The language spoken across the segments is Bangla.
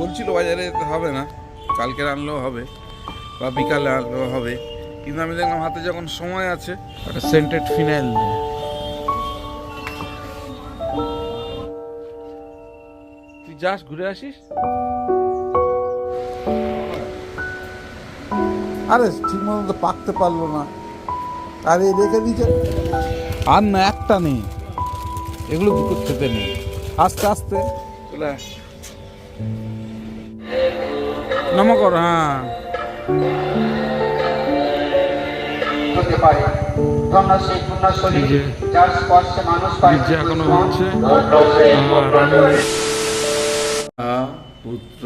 বলছিল বাজারে যেতে হবে না কালকে আনলেও হবে বা বিকালে আনলেও হবে। কিন্তু আমি দেখলাম হাতে যখন সময় আছে একটা সেন্টেড ফিনাইল তুই যাস ঘুরে আসিস? আরে ঠিক মতো তো পাকতে পারল না। আরে রেখে দিয়েছে। আর না একটা নেই। এগুলো কি করতে নেই। আস্তে আস্তে। চলে আয়। নমো কর হ্যাঁ। হতে পারে কন্যাশ্রী কন্যাশ্রী এই যে যার স্পর্শে মানুষ পায় নিচে এখনও হচ্ছে পুত্র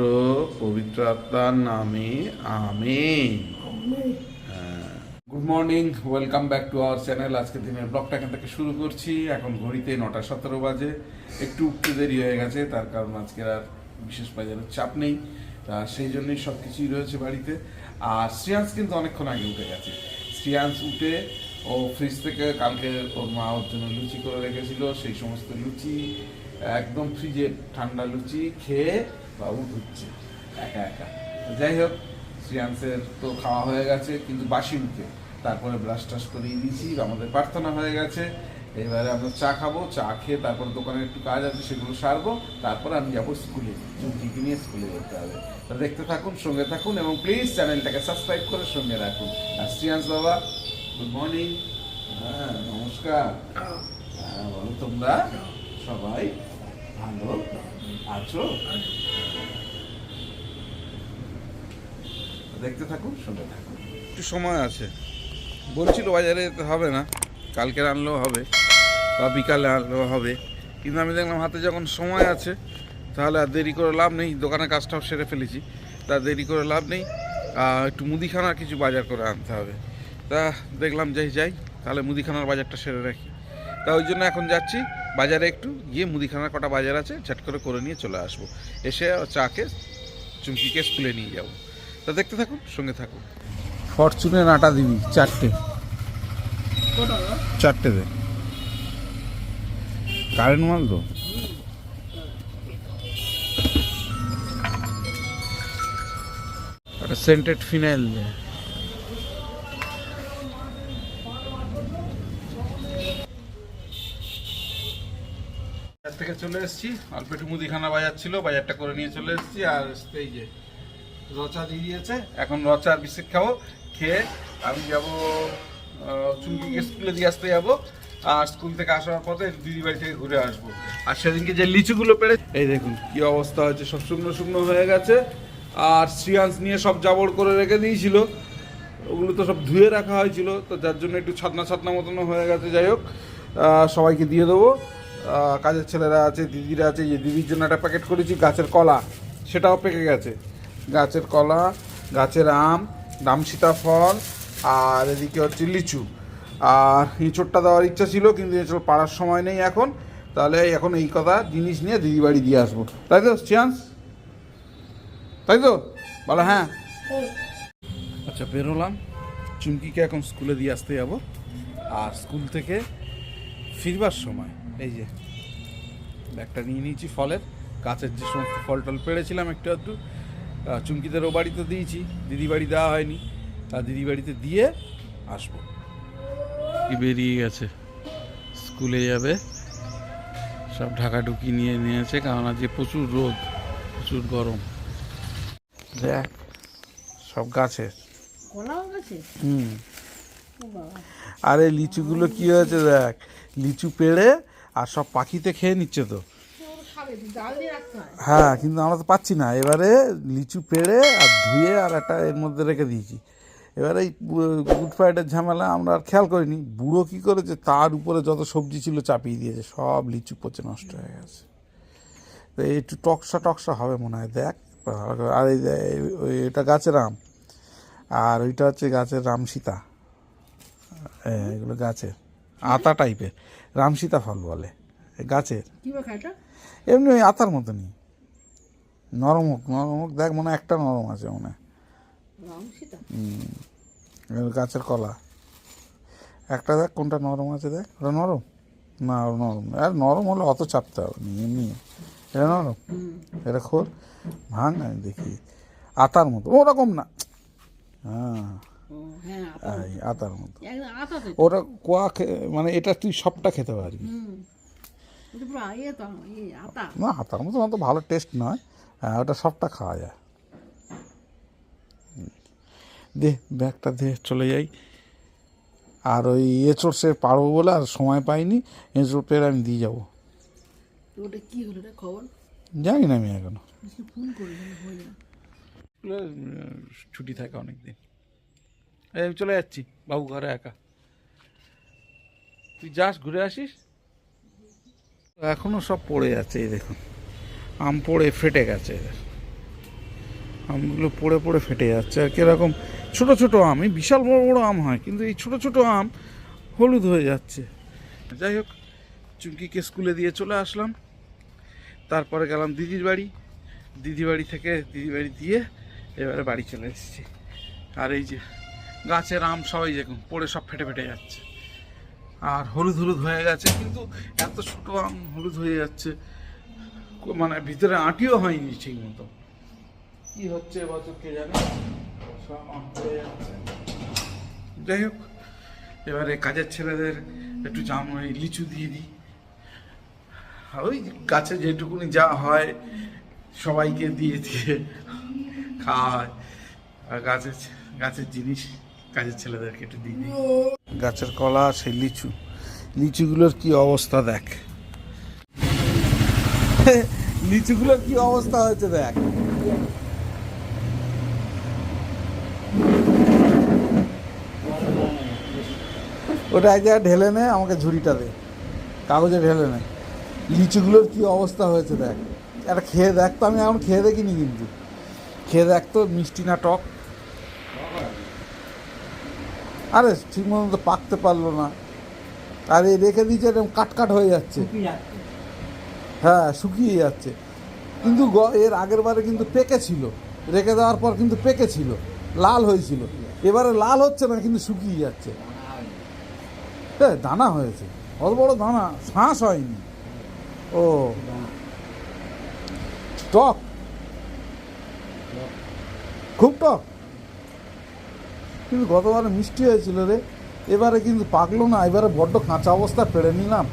পবিত্র আত্মার নামে আমিন। Good morning welcome back to our channel আজকে দিনের ব্লগটা এখান থেকে শুরু করছি। এখন ঘড়িতে নটা সতেরো বাজে। একটু উঠতে দেরি হয়ে গেছে তার কারণ আজকে আর বিশেষ বাজারের চাপ নেই। তা সেই জন্যই সব কিছুই রয়েছে বাড়িতে। আর শ্রিয়াংশ কিন্তু অনেকক্ষণ আগে উঠে গেছে। শ্রিয়াংশ উঠে ও ফ্রিজ থেকে কালকে ওর মা ওর জন্য লুচি করে রেখেছিল। সেই সমস্ত লুচি, একদম ফ্রিজে ঠান্ডা লুচি খেয়ে বাবু ঢুকছে একা একা। যাই হোক শ্রিয়াংসের তো খাওয়া হয়ে গেছে, কিন্তু বাসি মুখে। তারপরে ব্রাশ টাশ করিয়ে দিয়েছি, আমাদের প্রার্থনা হয়ে গেছে। এবারে আমরা চা খাব, চা খেয়ে তারপর দোকানে একটু কাজ আছে, সেগুলো সারবো, তারপর আমি যাব স্কুলে। চুমকিকে নিয়ে স্কুলে যেতে হবে। তা দেখতে থাকুন, সঙ্গে থাকুন এবং প্লিজ চ্যানেলটাকে সাবস্ক্রাইব করে সঙ্গে রাখুন। আর বাবা গুড মর্নিং হ্যাঁ নমস্কার। হ্যাঁ বলো তোমরা, সবাই ভালো আছো? দেখতে থাকুন, সঙ্গে থাকুন। একটু সময় আছে। বলছিল বাজারে যেতে হবে না কালকে আনলেও হবে। বা বিকালে আনলেও হবে। কিন্তু আমি দেখলাম হাতে যখন সময় আছে তাহলে আর দেরি করে লাভ নেই। দোকানের কাজটাও সেরে ফেলেছি। তা দেরি করে লাভ নেই। একটু মুদিখানার কিছু বাজার করে আনতে হবে। তা দেখলাম যাই যাই তাহলে মুদিখানার বাজারটা সেরে রাখি। তা ওই জন্য এখন যাচ্ছি বাজারে একটু। গিয়ে মুদিখানার কটা বাজার আছে ঝট করে করে নিয়ে চলে আসব। এসে চাকে চুমকিকে স্কুলে নিয়ে যাব। তা দেখতে থাকুন সঙ্গে থাকুন। ফরচুনের আটা দিবি চারটে। চারটে দে। কারেন্ট মাল তো? সেন্টেড ফিনাইল দে। বাজার থেকে চলে এসেছি অল্প একটু মুদিখানা বাজার ছিল বাজারটা করে নিয়ে চলে এসেছি আর এই যে রচা দিয়ে দিয়েছে। এখন রচা আর বিস্কিট খাব খেয়ে আমি যাব চুমকিকে স্কুলে দিয়ে আসতে যাব। আর স্কুল থেকে আসার পথে দিদি বাড়ি থেকে ঘুরে আসব। আর সেদিনকে যে লিচুগুলো পেড়ে এই দেখুন, কি অবস্থা হয়েছে, সব শুকনো শুকনো হয়ে গেছে। আর শ্রিয়াংশ নিয়ে সব জাবড় করে রেখে দিয়েছিল। ওগুলো তো সব ধুয়ে রাখা হয়েছিল, তো যার জন্য একটু ছাতনা ছাতনা মতনও হয়ে গেছে। যাই হোক সবাইকে দিয়ে দেবো। কাজের ছেলেরা আছে, দিদিরা আছে যে দিদির জন্য একটা প্যাকেট করেছি, গাছের কলা। সেটাও পেকে গেছে। গাছের কলা, গাছের আম দাম সীতাফল আর এদিকে হচ্ছে লিচু। আর এঁচড়টা দেওয়ার ইচ্ছা ছিল কিন্তু এঁচড় পাড়ার সময় নেই এখন। তাহলে এখন এই কথা জিনিস নিয়ে দিদি বাড়ি দিয়ে আসব। তাই তো চান্স তাই তো? বলো হ্যাঁ। আচ্ছা বেরোলাম। চুমকিকে এখন স্কুলে দিয়ে আসতে যাব। আর স্কুল থেকে ফিরবার সময় এই যে ব্যাগটা নিয়ে নিয়েছি ফলের। গাছের যে সমস্ত ফল টল পেড়েছিলাম একটু একটু আহ, চুমকিদেরও বাড়িতে দিয়েছি। দিদি বাড়ি দেওয়া হয়নি। তা দিদি বাড়িতে দিয়ে আসব। বেরিয়ে গেছে? স্কুলে যাবে। সব ঢাকা ঢুকি নিয়ে নিয়েছে কারণ আজকে প্রচুর রোদ প্রচুর গরম। দেখ সব গাছে। হুম। আরে লিচুগুলো কি হয়েছে দেখ? লিচু পেড়ে আর সব পাখিতে খেয়ে নিচ্ছে তো। হ্যাঁ কিন্তু আমরা তো পাচ্ছি না। এবারে লিচু পেড়ে আর ধুয়ে আর একটা এর মধ্যে রেখে দিয়েছি। এবারে এই গুড ফ্রাইডের ঝামেলা আমরা আর খেয়াল করিনি। বুড়ো কি করেছে? তার উপরে যত সবজি ছিল চাপিয়ে দিয়েছে সব লিচু পচে নষ্ট হয়ে গেছে। তো একটু টকসা টকসা হবে মনে হয় দেখ। আর এই এটা গাছের আম। আর ওইটা হচ্ছে গাছের রামসীতা। এগুলো গাছের আতা টাইপের রামসীতা ফল বলে। গাছের এমনি ওই আতার মতনই। নরম হোক নরম হোক দেখ মনে হয় একটা নরম আছে মনে হয়। গাছের কলা। একটা দেখ কোনটা নরম আছে দেখ। ওটা নরম? না নরম আর নরম হলে অত চাপতে হবে এমনি। এটা নরম? এটা খোল। ভাঙ আমি দেখি। আতার মতো। ওরকম না। হ্যাঁ। হ্যাঁ এই আতার মতো। ওটা কোয়া মানে এটা তুই সবটা খেতে পারবি। ইয়ে ইয়ে না আতার মতো অত ভালো টেস্ট নয়। হ্যাঁ ওটা সবটা খাওয়া যায়। দে ব্যাগটা দে চলে যাই। আর ওই এঁচড় সে পারব বলে আর সময় পাইনি এঁচড় পেলে আমি দিয়ে যাব। ওটা কি হলো রে খবর? জানি না আমি এখনও। ফোন করে ছুটি থাকে অনেক দিন এই আমি চলে যাচ্ছি বাবু ঘরে একা। তুই যাস ঘুরে আসিস? এখনও সব পড়ে যাচ্ছে এই দেখুন। আম পড়ে ফেটে গেছে। এদের আমগুলো পড়ে পড়ে ফেটে যাচ্ছে। আর কীরকম ছোট ছোট আম, এই বিশাল বড় বড় আম হয়, কিন্তু এই ছোট ছোট আম হলুদ হয়ে যাচ্ছে। যাই হোক, চুমকিকে স্কুলে দিয়ে চলে আসলাম। তারপরে গেলাম দিদির বাড়ি। দিদি বাড়ি থেকে দিদি বাড়ি দিয়ে এবারে বাড়ি চলে এসেছি। আর এই যে গাছের আম সবাই দেখুন, পড়ে সব ফেটে ফেটে যাচ্ছে। আর হলুদ হলুদ হয়ে গেছে, কিন্তু এত ছোট আম হলুদ হয়ে যাচ্ছে মানে ভিতরে আটিও হয়নি ঠিক মতো। কি হচ্ছে এবছর কে জানে? সব পড়ে যাচ্ছে। যাই হোক এবারে কাজের ছেলেদের একটু জাম ওই লিচু দিয়ে দিই। ওই গাছে যেটুকুনি যা হয় সবাইকে দিয়ে দিয়ে খাওয়া হয়। আর গাছের গাছের জিনিস কাজের ছেলেদেরকে একটু দিয়ে দিই। গাছের কলা সেই লিচু। লিচুগুলোর কি অবস্থা দেখ। লিচুগুলোর কি অবস্থা হয়েছে দেখ। ওটা এক জায়গায় ঢেলে নে আমাকে ঝুড়িটা দে। কাগজে ঢেলে নে। লিচুগুলোর কি অবস্থা হয়েছে দেখ। একটা খেয়ে দেখ তো আমি এখন খেয়ে দেখিনি কিন্তু। খেয়ে দেখ তো মিষ্টি না টক। আরে ঠিক মতো তো পাকতে পারল না। আর এই রেখে দিয়েছে এরকম কাট কাট হয়ে যাচ্ছে। হ্যাঁ শুকিয়ে যাচ্ছে। কিন্তু এর আগের বারে কিন্তু পেকে ছিল। রেখে দেওয়ার পর কিন্তু পেকে ছিল। লাল হয়েছিল। এবারে লাল হচ্ছে না কিন্তু শুকিয়ে যাচ্ছে। দানা হয়েছে। অত বড় দানা, শ্বাস হয়নি। ও। টক। খুব টক। কিন্তু গতবারে মিষ্টি হয়েছিল রে। এবারে কিন্তু পাকলো না, এবারে বড্ড কাঁচা অবস্থা পেড়ে নিলাম।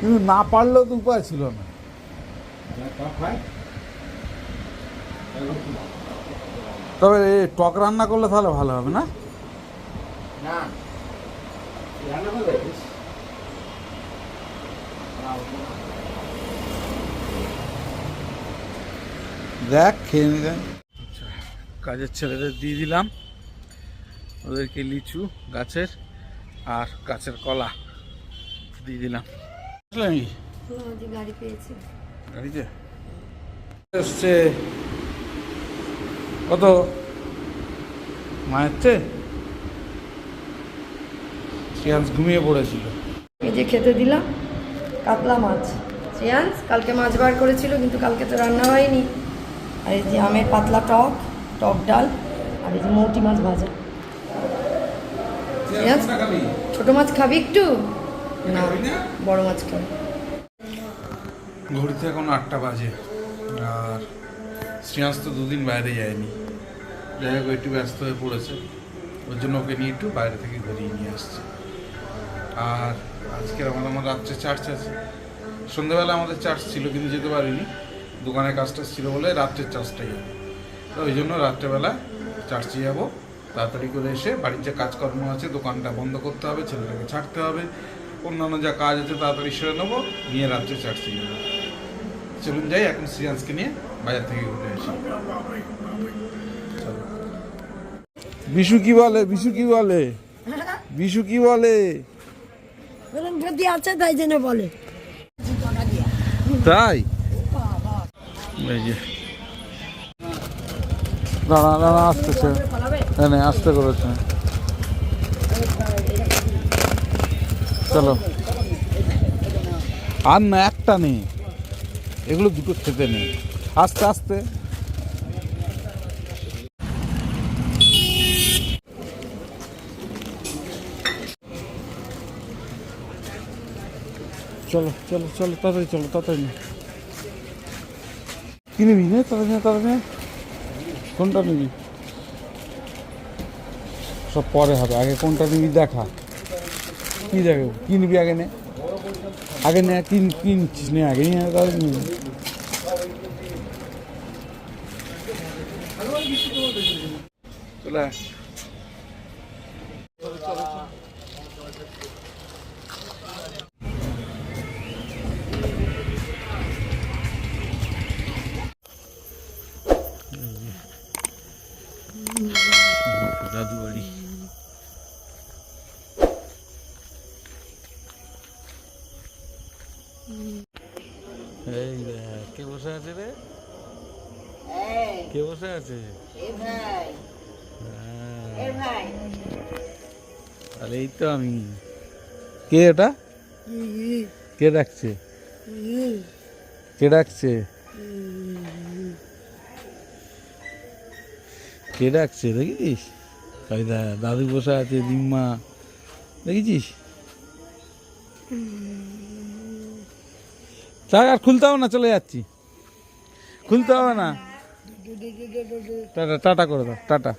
কিন্তু না পারলেও তো উপায় ছিল না। তবে টক রান্না করলে তাহলে ভালো হবে না। দেখ খেয়ে নি দেখ। কাজের ছেলেদের দিয়ে দিলাম। ওদেরকে লিচু গাছের আর গাছের কলা দিয়ে দিলাম। বুঝলে গাড়ি পেয়েছি। গাড়িতে? এসছে কত? মায়ের চেয়ে? শ্রেয়াংশ ঘুমিয়ে পড়েছিল। এই যে খেতে দিলাম কাতলা মাছ। শ্রেয়াংস কালকে মাছ বার করেছিল কিন্তু কালকে তো রান্না হয়নি। আর এই যে আমের পাতলা টক টক ডাল আর এই যে মৌটি মাছ ভাজা। শ্রেয়াংস ছোট মাছ খাবি একটু? না বড় মাছ খাবি। ঘড়িতে এখন আটটা বাজে আর শ্রেয়াংশ তো দুদিন বাইরে যায়নি। যাই হোক একটু ব্যস্ত হয়ে পড়েছে। ওর জন্য ওকে নিয়ে একটু বাইরে থেকে ঘুরিয়ে নিয়ে আসছে। আর আজকের আমাদের আমার রাত্রে চার্চ আছে। সন্ধ্যেবেলা আমাদের চার্চ ছিল কিন্তু যেতে পারিনি। দোকানের কাজটা ছিল বলে রাত্রের চার্চটাই হবে। তো ওই জন্য রাত্রেবেলা চার্চে যাব। তাড়াতাড়ি করে এসে বাড়ির যে কাজকর্ম আছে দোকানটা বন্ধ করতে হবে ছেলেটাকে ছাড়তে হবে। অন্যান্য যা কাজ আছে তাড়াতাড়ি সেরে নেব নিয়ে রাত্রে চার্চে যাব। চলুন যাই এখন শ্রিয়াংশকে নিয়ে বাজার থেকে ঘুরে আসি। বিশু কি বলে? বিশু কি বলে? বিশু কি বলে? যদি আছে, তাই জন্য বলে। তাই? দাঁড়া দাঁড়া, আসতেছে। হ্যাঁ আসতে করেছে চলো। আর না, একটা নেই। এগুলো দুটো খেতে নেই। আস্তে আস্তে। চলো চলো চলো, তাড়াতাড়ি চলো, তাড়াতাড়ি কি নিবি? না, তাড়াতাড়ি নে কোনটা নিবি? সব পরে হবে। আগে কোনটা নিবি দেখা। কি দেখো কি নিবি আগে নে? আগে নে কিন কিনছিস নে, আগে নিয়ে তাড়াতাড়ি নিবি। বসে আছে। হ্যাঁ। আরে এই তো আমি। কে এটা? কে ডাকছে? কে ডাকছে? কে ডাকছে দেখিস? ওই দা দাদু বসে আছে দিম্মা। দেখেছিস? থাক আর খুলতে হবে না চলে যাচ্ছি। খুলতে হবে না। টাটা টাটা করে দাও টাটা।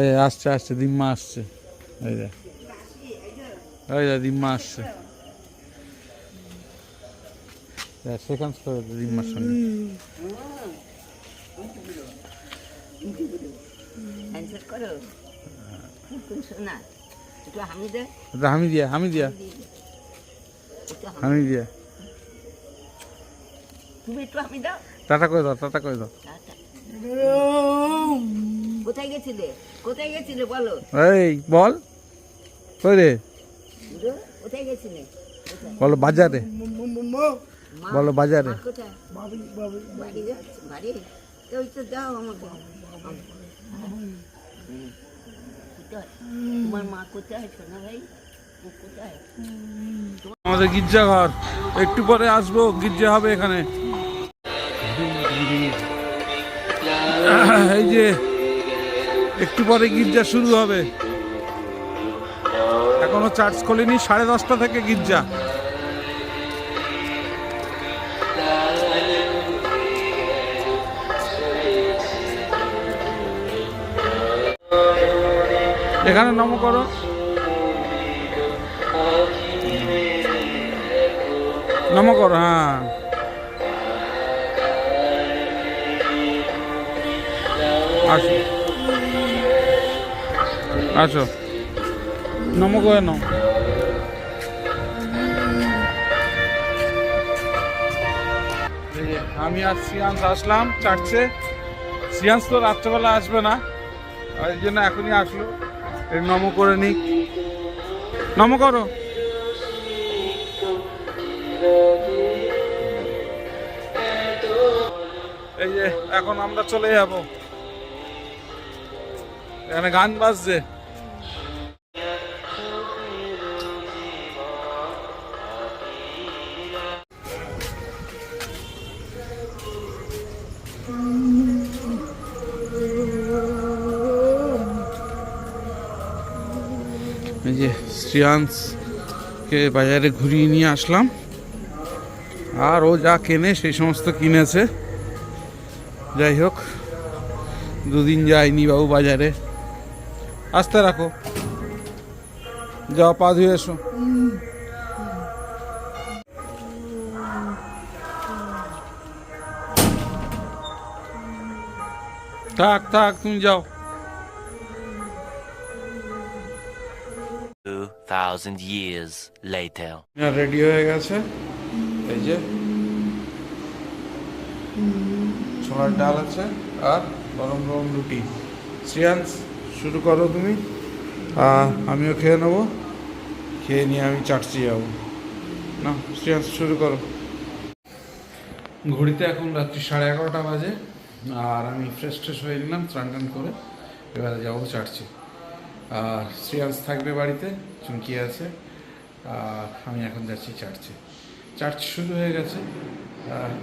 এই আসছে আসছে দিম্মা আসছে। এই দেখ এই দেখ দিম্মা আসছে। সেখান করে দিম্মার সঙ্গে। হ্যান্ডশেক করো। কোন শোনা একটু হামি দে এটা হামি দিয়া হামি দিয়া একটু হামি- হামি দিয়া তুমি একটু দাও। টাটা করে দাও টাটা করে দাও। কোথায় গেছিলে? কোথায় গেছিলে বলো? এই বল। কই রে? কোথায় গেছিলে? বলো বাজারে। বলো বাজারে। আমাদের গির্জাঘর। একটু পরে আসব গির্জা হবে এখানে। এই যে, একটু পরে গির্জা শুরু হবে। এখনও চার্জ খোলেনি, সাড়ে দশটা থেকে গির্জা। এখানে নম করো। নম করো হ্যাঁ। আসো। আসো। নম করে নাও। আমি আর সিয়ান্স আসলাম চার্চে। সিয়ান্স তো রাত্রেবেলা আসবে না। এই জন্য এখনই আসলো। এই নম করে নিক নম করো। এই যে, এখন আমরা চলে যাব। এখানে গান বাজছে। এই যে বাজারে ঘুরিয়ে নিয়ে আসলাম। আর ও যা কেনে সেই সমস্ত কিনেছে। যাই হোক, দুদিন যায়নি বাবু বাজারে। আসতে রাখো। যাও পা ধুয়ে এসো। থাক থাক তুমি যাও। 2,000 years later. রেডি হয়ে গেছে। এই যে। ছোলার ডাল আছে আর গরম গরম রুটি। শ্রিয়াংশ শুরু করো তুমি। আমিও খেয়ে নেব। খেয়ে নিয়ে আমি চাটছি যাব। না শ্রিয়াংশ শুরু করো। ঘড়িতে এখন রাত্রি সাড়ে এগারোটা বাজে, আর আমি ফ্রেশ ট্রেশ হয়ে নিলাম, স্নান টান করে এবারে যাব চাটছি আর শ্রিয়াংশ থাকবে বাড়িতে, চুমকি আছে, আর আমি এখন যাচ্ছি চার্চে। চার্চ শুরু হয়ে গেছে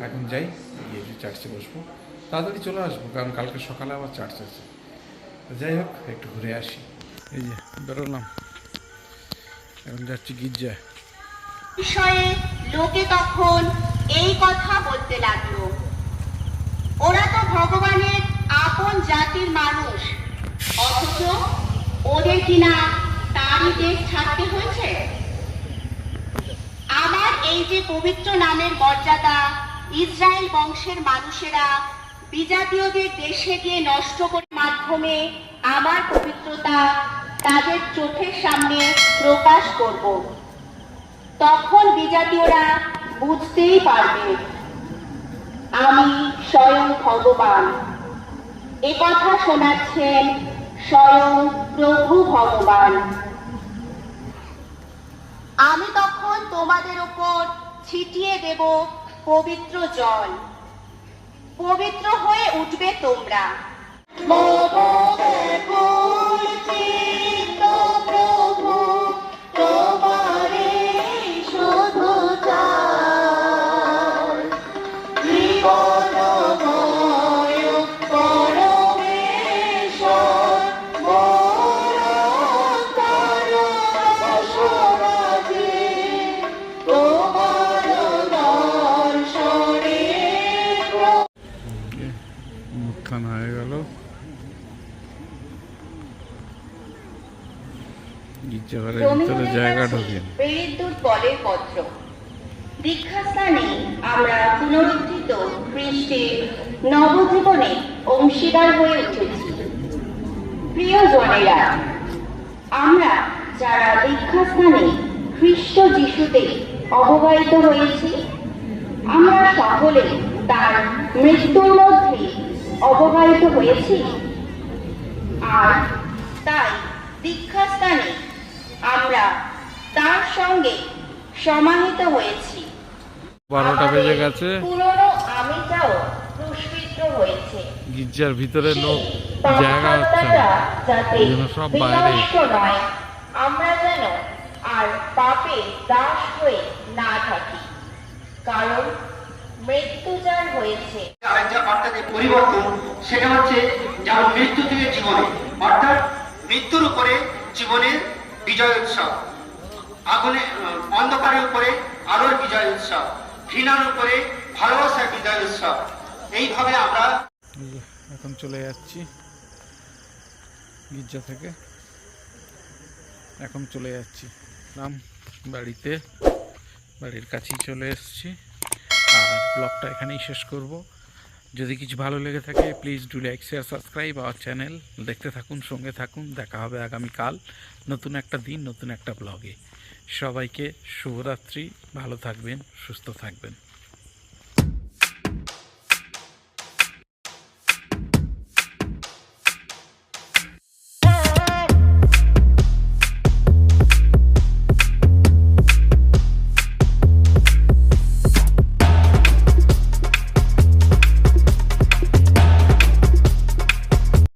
এখন যাই, গিয়ে চার্চে বসবো। তাড়াতাড়ি চলে আসব, কারণ কালকে সকালে আবার চার্চ আছে। যাই হোক, একটু ঘুরে আসি। এই যে, বেরোলাম। এখন যাচ্ছি গির্জায়। বিষয়ে লোকে তখন এই কথা বলতে লাগল। ওরা তো ভগবানের আপন জাতির মানুষ। অথচ ওদের কিনা তারই দেশ ছাড়তে হয়েছে? আমার এই যে পবিত্র নামের মর্যাদা ইসরায়েল বংশের মানুষেরা বিজাতীয়দের দেশে গিয়ে নষ্ট করার মাধ্যমে আমার পবিত্রতা তাদের চোখের সামনে প্রকাশ করব। তখন বিজাতীয়রা বুঝতেই পারবে, আমি স্বয়ং ভগবান। এ কথা শোনাচ্ছেন স্বয়ং প্রভু ভগবান। আমি তখন তোমাদের ওপর ছিটিয়ে দেব পবিত্র জল। পবিত্র হয়ে উঠবে তোমরা। Бо буде пульти. ভিতরে জায়গা খ্রিস্টের নবজীবনে অংশীদার হয়ে উঠেছি। প্রিয়জনেরা, আমরা যারা দীক্ষাস্থানে খ্রিস্ট যিশুতে অবগাহিত হয়েছি, আমরা সকলে তার মৃত্যুর মধ্যে অবগাহিত হয়েছি। আর তাই দীক্ষাস্থানে আমরা তার সঙ্গে সমাহিত হয়েছি। বারোটা বেজে গেছে। পুরনো আমিটাও ক্রুশবিদ্ধ হয়েছে। গির্জার ভিতরে লোক জায়গা হচ্ছে না। যাতে সব বাইরে। আমরা যেন আর পাপে দাস হয়ে না থাকি। কারণ মৃত্যু যার হয়েছে। আরেকটা অর্থাৎ পরিবর্তন সেটা হচ্ছে যেমন মৃত্যু থেকে জীবনে। অর্থাৎ মৃত্যুর উপরে জীবনের বিজয় উৎসব। আগুনে অন্ধকারের উপরে আলোর বিজয় উৎসব, ঘৃণার উপরে ভালোবাসার বিজয় উৎসব। এইভাবে আমরা এখন চলে যাচ্ছি গির্জা থেকে। এখন চলে যাচ্ছি। নাম বাড়িতে, বাড়ির কাছেই চলে এসেছি। আর ব্লগটা এখানেই শেষ করব। যদি কিছু ভালো লেগে থাকে please do like share subscribe our channel দেখতে থাকুন, সঙ্গে থাকুন। দেখা হবে আগামীকাল নতুন একটা দিন, নতুন একটা ব্লগে সবাইকে শুভরাত্রি। ভালো থাকবেন, সুস্থ থাকবেন।